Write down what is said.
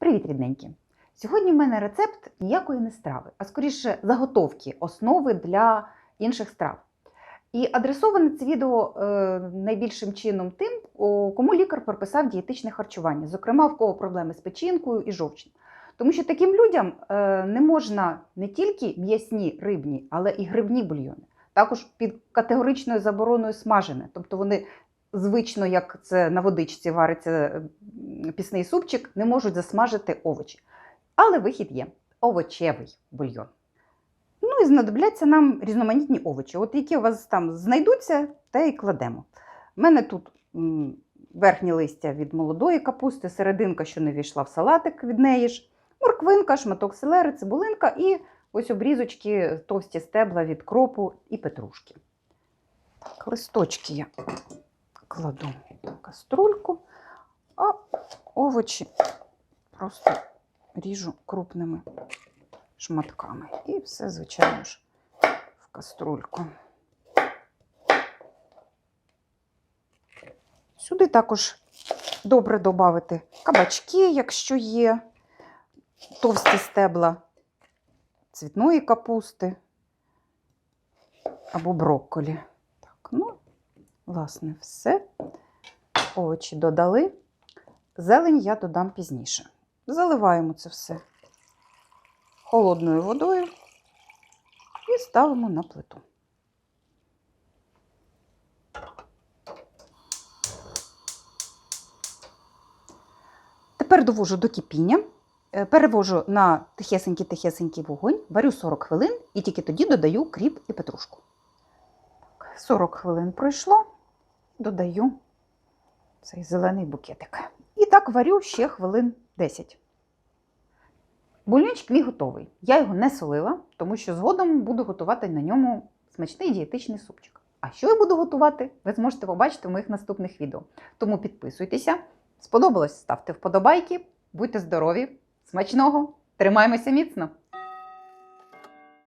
Привіт, рідненькі! Сьогодні в мене рецепт ніякої не страви, а скоріше заготовки, основи для інших страв. І адресоване це відео е, найбільшим чином тим, кому лікар прописав дієтичне харчування, зокрема в кого проблеми з печінкою і жовчним. Тому що таким людям е, не можна не тільки м'ясні рибні, але і грибні бульйони. Також під категоричною забороною смажене. Тобто вони звично, як це на водичці вариться пісний супчик, не можуть засмажити овочі. Але вихід є овочевий бульйон. Ну і знадобляться нам різноманітні овочі. От які у вас там знайдуться, те і кладемо. У мене тут м, верхнє листя від молодої капусти, серединка, що не війшла в салатик від неї ж, морквинка, шматок селери, цибулинка і ось обрізочки, товсті стебла від кропу і петрушки. Так, листочки я кладу каструльку, а овочі просто ріжу крупними шматками. І все, звичайно ж, в каструльку. Сюди також добре додати кабачки, якщо є, товсті стебла цвітної капусти або брокколі. Власне, все. Овочі додали. Зелень я додам пізніше. Заливаємо це все холодною водою і ставимо на плиту. Тепер довожу до кипіння, е, перевожу на тихесенький-тихесенький вогонь, варю 40 хвилин і тільки тоді додаю кріп і петрушку. 40 хвилин пройшло, додаю цей зелений букетик. І так варю ще хвилин 10. Бульйончик мій готовий. Я його не солила, тому що згодом буду готувати на ньому смачний дієтичний супчик. А що я буду готувати, ви зможете побачити в моїх наступних відео. Тому підписуйтеся. Сподобалось, ставте вподобайки, будьте здорові, смачного, тримаймося міцно!